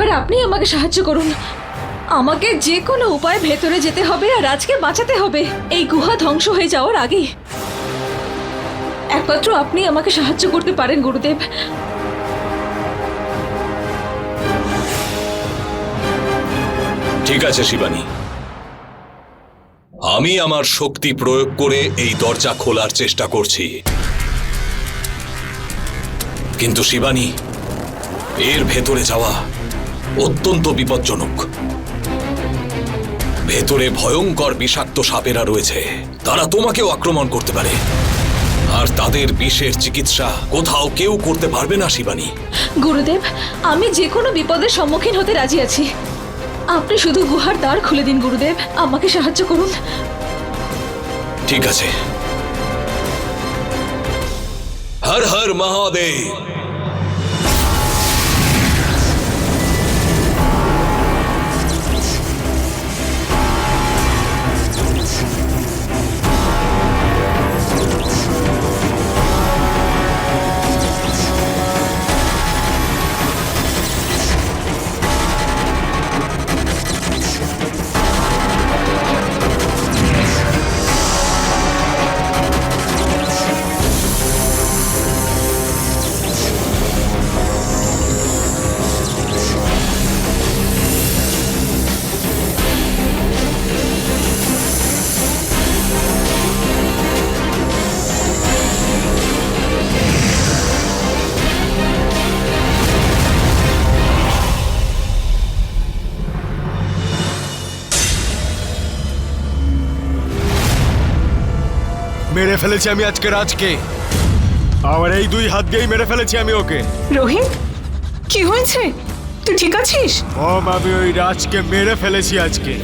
এবার আপনি আমাকে সাহায্য করুন। আমাকে যে কোনো উপায়ে ভেতরে যেতে হবে আর আজকে বাঁচাতে হবে। এই গুহা ধ্বংস হয়ে যাওয়ার আগেই। একমাত্র আপনি আমাকে সাহায্য করতে পারেন, গুরুদেব। ঠিক আছে, শিবানী। আমি আমার শক্তি প্রয়োগ করে এই দরজা খোলার চেষ্টা করছি। কিন্তু শিবানী, এর ভেতরে যাওয়া অত্যন্ত বিপজ্জনক। ভেতরে ভয়ঙ্কর বিষাক্ত সাপেরা রয়েছে। তারা তোমাকেও আক্রমণ করতে পারে। আর তাদের বিষের চিকিৎসা কোথাও কেউ করতে পারবে না শিবানী। গুরুদেব আমি যে কোনো বিপদের সম্মুখীন হতে রাজি আছি। আপনি শুধু গুহার দ্বার খুলে দিন গুরুদেব। আমাকে সাহায্য করুন। ঠিক আছে। হর হর মহাদেব। মেরে ফেলেছি আমি আজকে রাজকে আমার এই দুই হাত দিয়েই মেরে ফেলেছি আমি ওকে রোহিত কি হয়েছে তুই ঠিক আছিস ওম আমি ওই রাজকে মেরে ফেলেছি আজকে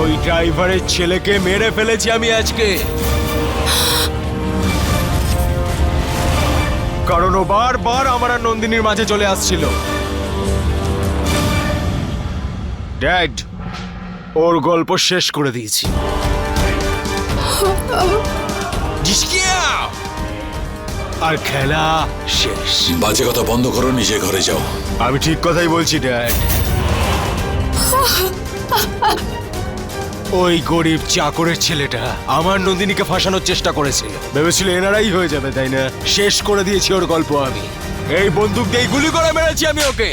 ওই ড্রাইভারের ছেলেকে মেরে ফেলেছি আমি আজকে কারণ ও বারবার আমার আর নন্দিনীর মাঝে চলে আসছিল। ড্যাড ওর গল্প শেষ করে দিয়েছি। আর খেলা শেষ। বাজে কথা বন্ধ করো নিজে ঘরে যাও। আমি ঠিক কথাই বলছি ড্যাড ওই গরিব চাকরের ছেলেটা আমার নন্দিনীকে ফাঁসানোর চেষ্টা করেছিল ভেবেছিল এনারাই হয়ে যাবে, তাই না? শেষ করে দিয়েছি ওর গল্প আমি। এই বন্দুক দিয়ে গুলি করে মেরেছি আমি ওকে।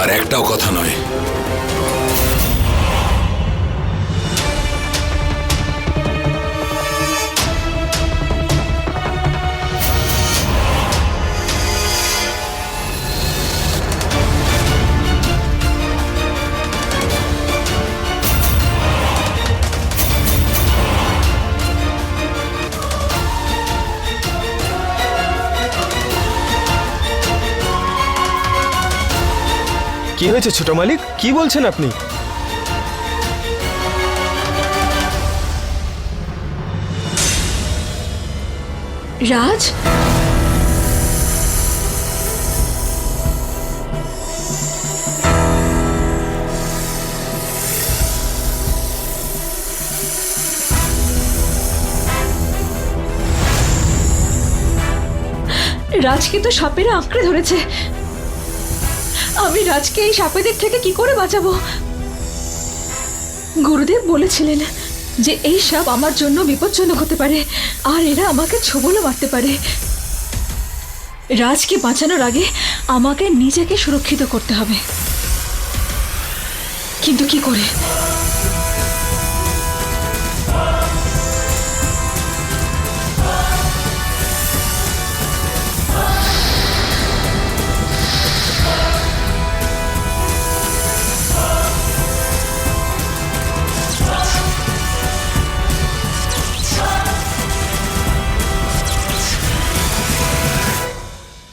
আর একটাও কথা নয়। হয়েছে ছোট মালিক? কি বলছেন আপনি? রাজ? রাজকে তো সাপেরা আঁকড়ে ধরেছে। আমি রাজকে এই সাপেদের থেকে কি করে বাঁচাবো? গুরুদেব বলেছিলেন যে এই সাপ আমার জন্য বিপজ্জনক হতে পারে, আর এরা আমাকে ছোবলও মারতে পারে। রাজকে বাঁচানোর আগে আমাকে নিজেকে সুরক্ষিত করতে হবে। কিন্তু কি করে?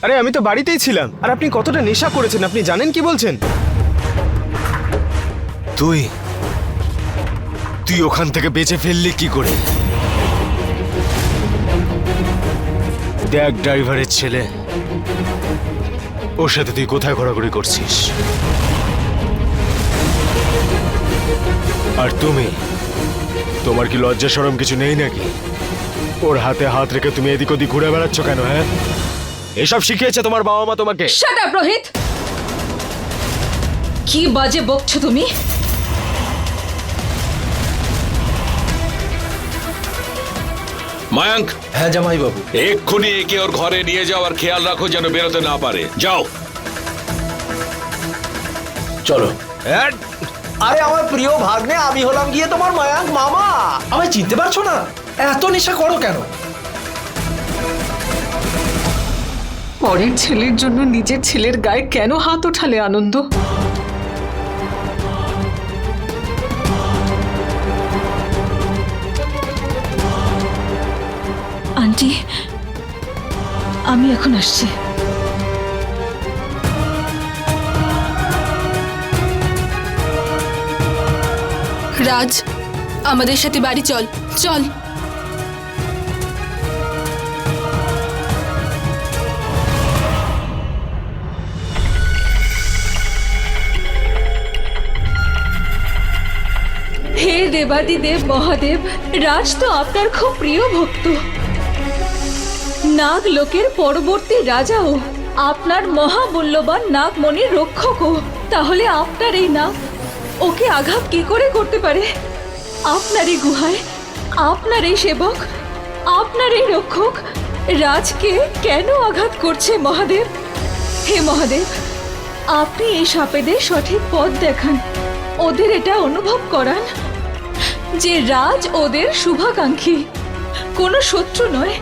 আরে, আমি তো বাড়িতেই ছিলাম। আর আপনি কতটা নেশা করেছেন, আপনি জানেন কি বলছেন? তুই তুই ওখান থেকে বেঁচে ফেললি কি করে? দেখ, ড্রাইভারের ছেলে, ওর সাথে তুই কোথায় ঘোরাঘুরি করছিস? আর তুমি, তোমার কি লজ্জা সরম কিছু নেই নাকি? ওর হাতে হাত রেখে তুমি এদিক ওদিক ঘুরে বেড়াচ্ছ কেন হ্যাঁ? এসব শিখিয়েছে তোমার বাবা মা তোমাকে। শাট আপ রোহিত কি বাজে বকছো তুমি? মায়াঙ্ক। হ্যাঁ জামাই বাবু এক্ষুনি একে ওর ঘরে নিয়ে যাও আর খেয়াল রাখো যেন বেরোতে না পারে। যাও। চলো। হ্যাঁ, আরে আমার প্রিয় ভাগ্নে আমি হলাম গিয়ে তোমার মায়াঙ্ক মামা। আমায় চিনতে পারছ না? এত নেশা করো কেন? পরের ছেলের জন্য নিজের ছেলের গায়ে কেন হাত ওঠালে আনন্দ? আন্টি আমি এখন আসছি। রাজ আমাদের সাথে বাড়ি চল। চল। দেবাদিদেব মহাদেব, রাজ তো আপনার খুব প্রিয় ভক্ত। নাগ লোকের পরবর্তী রাজাও আপনার মহামূল্যবান নাগমণির রক্ষকও। তাহলে আপনার এই নাগ, ওকে আঘাত কি করে করতে পারে? আপনার এই গুহায়, আপনার এই সেবক, আপনার এই রক্ষক, রাজকে কেন আঘাত করছে মহাদেব? হে মহাদেব, আপনি এই সাপেদের সঠিক পথ দেখান। ওদের এটা অনুভব করান। যে রাজ ওদের শুভাকাঙ্ক্ষী। কোনো শত্রু নয়।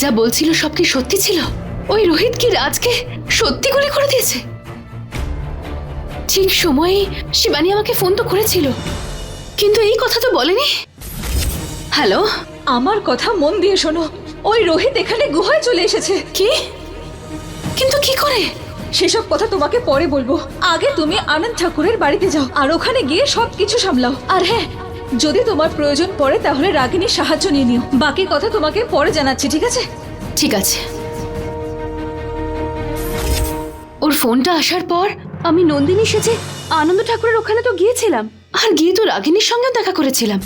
যা বলছিল সব কি সত্যি ছিল? ওই রোহিত কি রাজকে সত্যি গুলি করে দিয়েছে? ঠিক সময়ে শিবানী আমাকে ফোন তো করেছিল কিন্তু এই কথা তো বলেনি। হ্যালো? আমার কথা মন দিয়ে শোনো। ওই রোহিত এখানে গুহায় চলে এসেছে। কি? কিন্তু কি করে? সেসব কথা তোমাকে পরে বলব। আগে তুমি আনন্দ ঠাকুরের বাড়িতে যাও আর ওখানে গিয়ে সব কিছু সামলাও। আর হ্যাঁ যদি তোমার প্রয়োজন পড়ে তাহলে রাগিনীর সাহায্য নিয়ে নিও। বাকি কথা তোমাকে পরে জানাচ্ছি ঠিক আছে? ঠিক আছে। ওর ফোনটা আসার পর আমি নন্দিনী সেজে আনন্দ ঠাকুরের ওখানে তো গিয়েছিলাম। আর গিয়ে তো রাগিনীর সঙ্গেও দেখা করেছিলাম।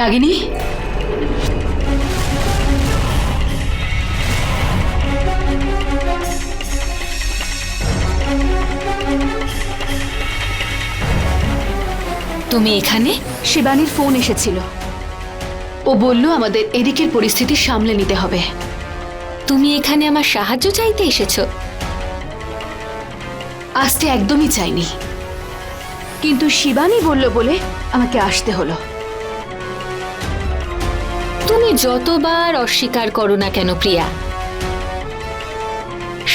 রাগিনী? তুমি এখানে? শিবানীর ফোন এসেছিল। ও বলল আমাদের এদিকের পরিস্থিতি সামলে নিতে হবে। তুমি এখানে আমার সাহায্য চাইতে এসেছ? আসতে একদমই চাইনি। কিন্তু শিবানী বলল বলে আমাকে আসতে হলো। তুমি যতবার অস্বীকার করো না কেন, প্রিয়া?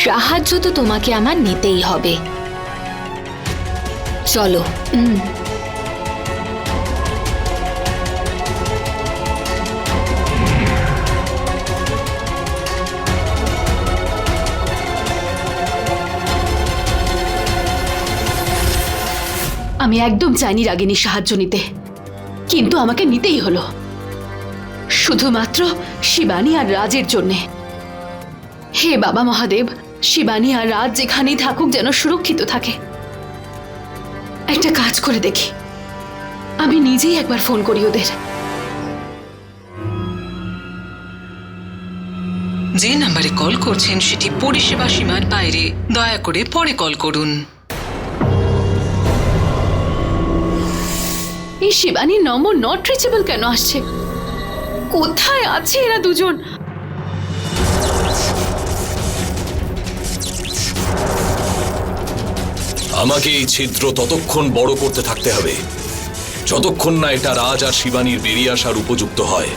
সাহায্য তো তোমাকে আমার নিতেই হবে। চলো আমি একদম চাইনি রাগিনী সাহায্য নিতে, কিন্তু আমাকে নিতেই হলো। শুধুমাত্র শিবানী আর রাজের জন্যে। হে বাবা মহাদেব শিবানী আর রাজ যেখানেই থাকুক যেন সুরক্ষিত থাকে। একটা কাজ করে দেখি। আমি নিজেই একবার ফোন করি ওদের। যে নাম্বারে কল করছেন সেটি পরিষেবা সীমার বাইরে। দয়া করে পরে কল করুন। এই শিবানীর নম্বর নট রিচেবল কেন আসছে? কোথায় আছে এরা দুজন? আমাকে এই ছিদ্র ততক্ষণ বড় করতে থাকতে হবে। যতক্ষণ না এটা রাজ আর শিবানীর বেরিয়ে আসার উপযুক্ত হয়।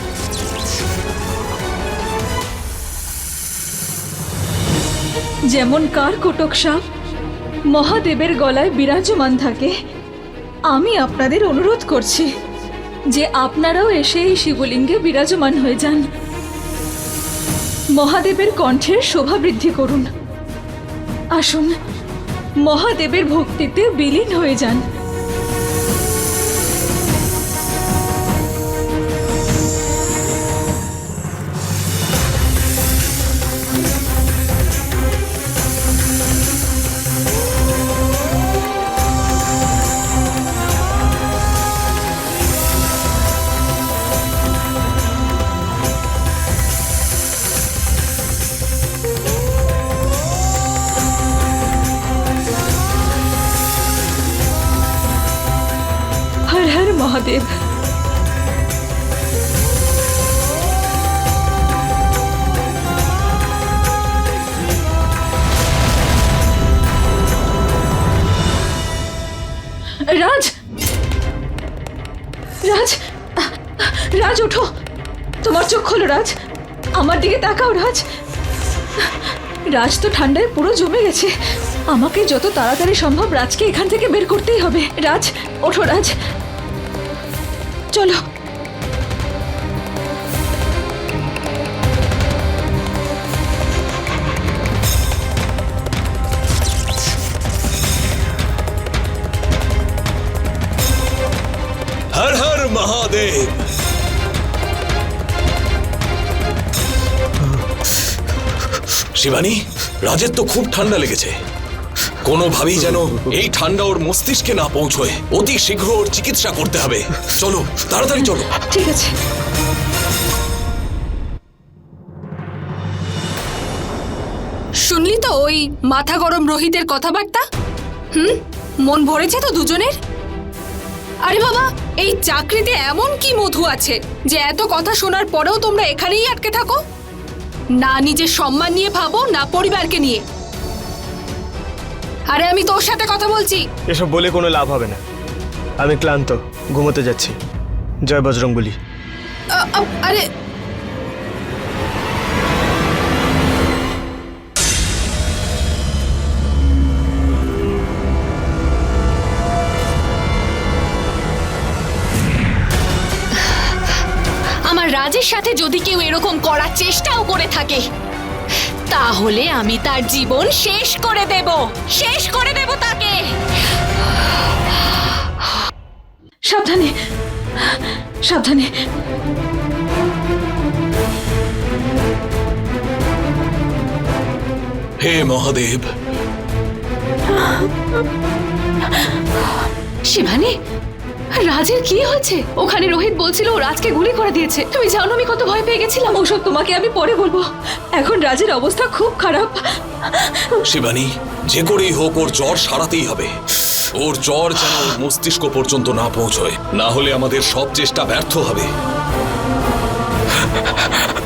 যেমন কার কোটক সাপ মহাদেবের গলায় বিরাজমান থাকে আমি আপনাদের অনুরোধ করছি। যে আপনারাও এসে এই শিবলিঙ্গে বিরাজমান হয়ে যান। মহাদেবের কণ্ঠের শোভা বৃদ্ধি করুন। আসুন, মহাদেবের ভক্তিতে বিলীন হয়ে যান। মহাদেব রাজ! রাজ! রাজ, ওঠো! তোমার চোখ খোলো, রাজ! আমার দিকে তাকাও, রাজ! রাজ তো ঠান্ডায় পুরো জমে গেছে। আমাকে যত তাড়াতাড়ি সম্ভব রাজকে এখান থেকে বের করতেই হবে। রাজ, ওঠো, রাজ! চলো। হর হর মহাদেব। শিবানী রাজের তো খুব ঠান্ডা লেগেছে। কোনোভাবেই যেন এই ঠান্ডা ওর মস্তিষ্কে না পৌঁছয়। অতি শীঘ্র ওর চিকিৎসা করতে হবে। চলো, তাড়াতাড়ি চলো। ঠিক আছে। শুনলি তো ওই মাথা গরম রোহিতের কথাবার্তা? হুম? মন ভরেছে তো দুজনের? আরে বাবা, এই চাকরিতে এমন কি মধু আছে যে এত কথা শোনার পরেও তোমরা এখানেই আটকে থাকো? না নিজের সম্মান নিয়ে ভাবো, না পরিবারকে নিয়ে। আরে আমি তোর সাথে কথা বলছি। এসব বলে কোনো লাভ হবে না। আমি ক্লান্ত ঘুমোতে যাচ্ছি। জয় বজরং বলি আরে আমার রাজের সাথে যদি কেউ এরকম করার চেষ্টাও করে থাকে তাহলে আমি তার জীবন শেষ করে দেব। শেষ করে দেব তাকে। সাবধানে। সাবধানে। হে মহাদেব। শিবানী? রাজের কি হয়েছে? ওখানে রোহিত বলছিল ও রাজকে গুলি করে দিয়েছে। তুমি জানো আমি কত ভয় পেয়ে গেছিলাম। ওসব তোমাকে আমি পরে বলব। এখন রাজের অবস্থা খুব খারাপ। শিবানী যে করেই হোক ওর জ্বর সারাতেই হবে। ওর জ্বর যেন মস্তিষ্ক পর্যন্ত না পৌঁছয়। না হলে আমাদের সব চেষ্টা ব্যর্থ হবে।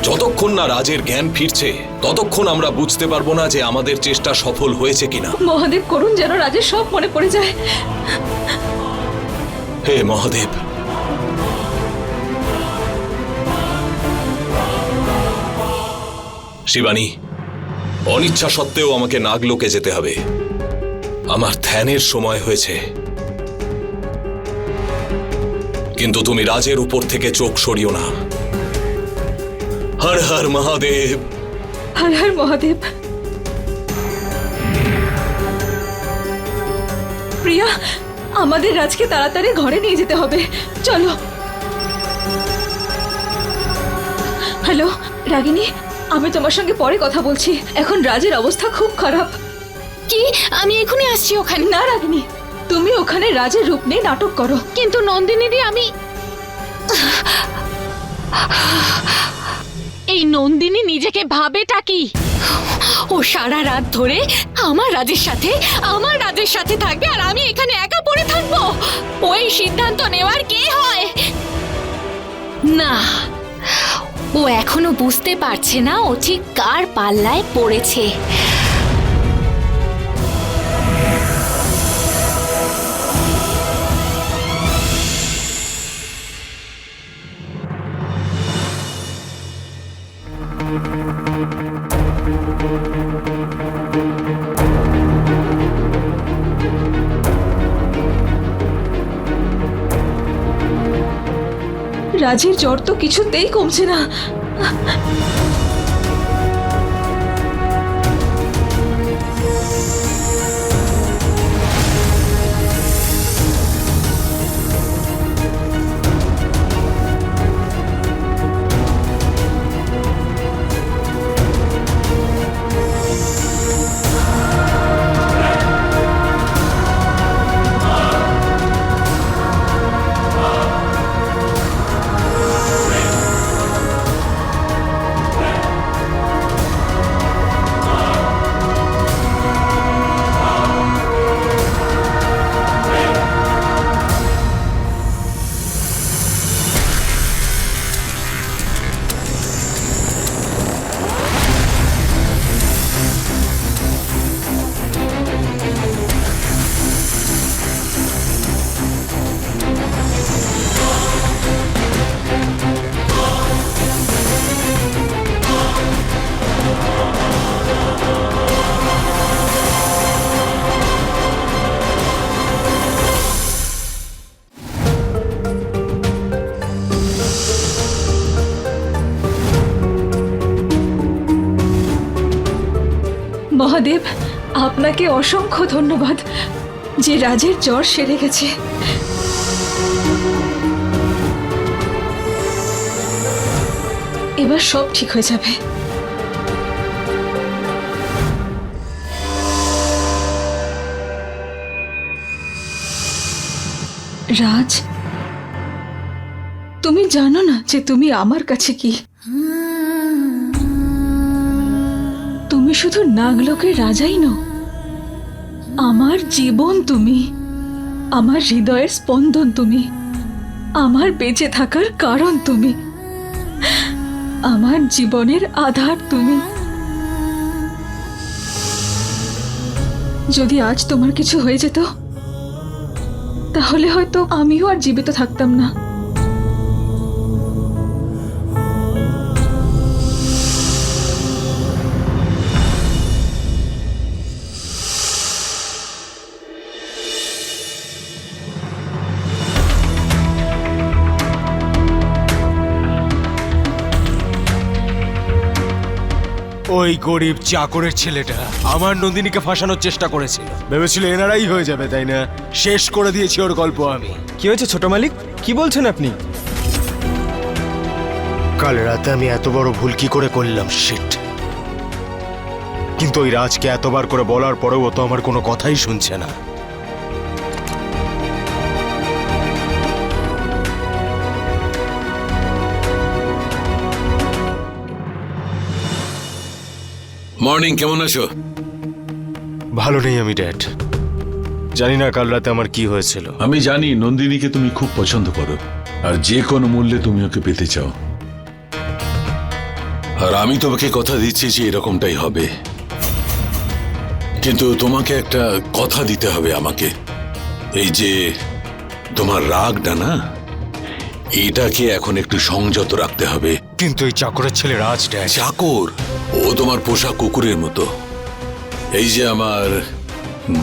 যতক্ষণ না রাজের জ্ঞান ফিরছে ততক্ষণ আমরা বুঝতে পারব না যে আমাদের চেষ্টা সফল হয়েছে কিনা। মহাদেব করুন যেন রাজের সব মনে পড়ে যায়। হে মহাদেব। শিবানী, অনিচ্ছা সত্ত্বেও আমাকে নাগলোকে যেতে হবে। আমার ধ্যানের সময় হয়েছে। কিন্তু তুমি রাজের উপর থেকে চোখ সরিও না। হর হর মহাদেব। হর হর মহাদেব। প্রিয়া আমাদের রাজকে তাড়াতাড়ি ঘরে নিয়ে যেতে হবে। চলো। হ্যালো রাগিনী আমি তোমার সঙ্গে পরে কথা বলছি। এখন রাজের অবস্থা খুব খারাপ। কি? আমি এখনই আসছি ওখানে। না রাগিনী তুমি ওখানে রাজের রূপ নিয়ে নাটক করো। কিন্তু নন্দিনীদি আমি এই নন্দিনী নিজেকে ভাবেটা কি? ও সারা রাত ধরে আমার রাজের সাথে, আমার রাজের সাথে থাকবে আর আমি এখানে একা পড়ে থাকব? ওই সিদ্ধান্ত নেওয়ার কে হয়? না, ও এখনও বুঝতে পারছে না ও ঠিক কার পাল্লায় পড়েছে। রাজের জ্বর তো কিছুতেই কমছে না। আপনাকে অসংখ্য ধন্যবাদ। যে রাজের জ্বর সেরে গেছে। এবার সব ঠিক হয়ে যাবে। রাজ, তুমি জানো না যে তুমি আমার কাছে কি? তুমি শুধু নাগলোকের রাজাই নও। আমার জীবন তুমি, আমার হৃদয়ের স্পন্দন তুমি, আমার বেঁচে থাকার কারণ তুমি, আমার জীবনের আধার তুমি। যদি আজ তোমার কিছু হয়ে যেত, তাহলে হয়তো আমিও আর জীবিত থাকতাম না। ওই গরিব চাকরের ছেলেটা আমার নন্দিনীকে ফাঁসানোর চেষ্টা করেছিল। ভেবেছিল এনারাই হয়ে যাবে তাই না? শেষ করে দিয়েছি ওর গল্প আমি। কি হয়েছে ছোট মালিক? কি বলছেন আপনি? কাল রাতে আমি এত বড় ভুল কি করে করলাম? শিট কিন্তু ওই রাজকে এতবার করে বলার পরেও ও তো আমার কোনো কথাই শুনছে না। মর্নিং কেমন আছো? ভালো নেই আমি ড্যাড। জানি না কাল রাতে আমার কি হয়েছিল। আমি জানি নন্দিনীকে তুমি খুব পছন্দ করো আর যে কোনো মূল্যে তুমি ওকে পেতে চাও। আর আমি তোমাকে কথা দিচ্ছি যে এরকমটাই হবে। কিন্তু তোমাকে একটা কথা দিতে হবে আমাকে। এই যে তোমার রাগটা না এটাকে এখন একটু সংযত রাখতে হবে। কিন্তু এই চাকরের ছেলে রাজ ড্যাড চাকর? ও তোমার পোষা কুকুরের মতো। এই যে আমার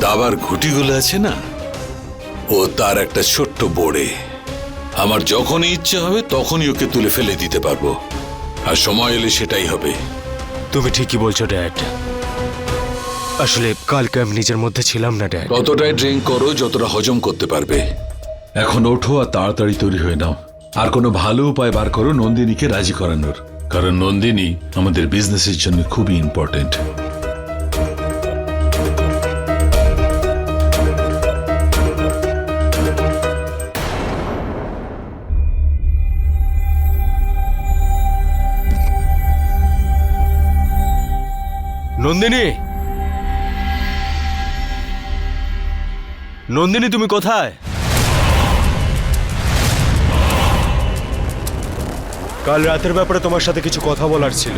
দাবার ঘুটিগুলো আছে না ও তার একটা ছোট্ট বোড়ে। আমার যখনই ইচ্ছে হবে তখনই ওকে তুলে ফেলে দিতে পারব। আর সময় এলে সেটাই হবে। তুমি ঠিকই বলছো ড্যাড। আসলে কালকে আমি নিজের মধ্যে ছিলাম না ড্যাড। ততটাই ড্রিঙ্ক করো যতটা হজম করতে পারবে। এখন ওঠো আর তাড়াতাড়ি তৈরি হয়ে নাও। আর কোনো ভালো উপায় বার করো নন্দিনীকে রাজি করানোর। কারণ নন্দিনী আমাদের বিজনেসের জন্য খুবই ইম্পর্টেন্ট নন্দিনী? নন্দিনী তুমি কোথায়? কাল রাতের ব্যাপারে তোমার সাথে কিছু কথা বলার ছিল।